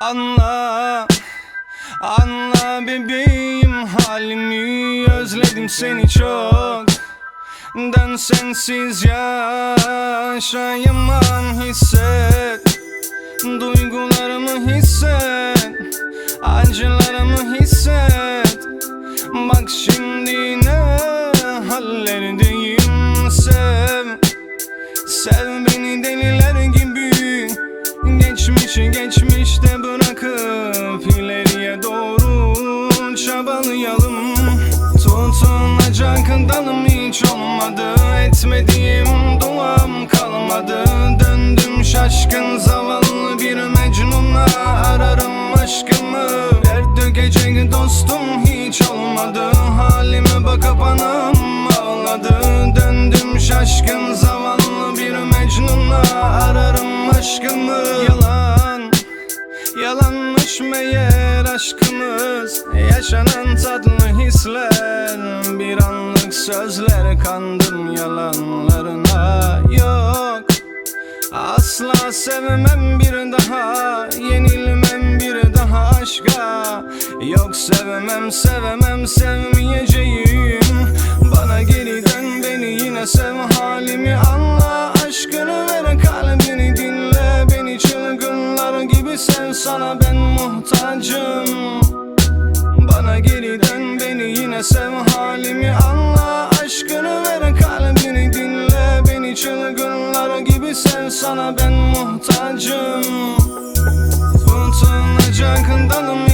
Anla Anla bebeğim halimi Özledim seni çok. Dön sensiz yaşayamam hisset. Duygularımı hisset. Acılarımı bırakıp ileriye doğru çabalayalım. Tutunacak dalım hiç olmadı Etmediğim duam kalmadı. Döndüm şaşkın zavallı bir mecnunla Ararım aşkımı. Dert dökecek dostum hiç olmadı Halime bakıp anam ağladı. Döndüm şaşkın zavallı bir mecnunla Ararım aşkımı. Yalan Yalanmış meğer aşkımız. Yaşanan tatlı hisler. Bir anlık sözler kandım yalanlarına. Yok Asla sevmem bir daha. Yenilmem bir daha aşka. Yok sevmem sevmem sevmeyeceğim sana ben muhtacım. Bana geri dön beni yine sev halimi anla. Aşkını ver kalbini dinle. Beni çılgınlar gibi sev sana ben muhtacım. Tutunacak dalım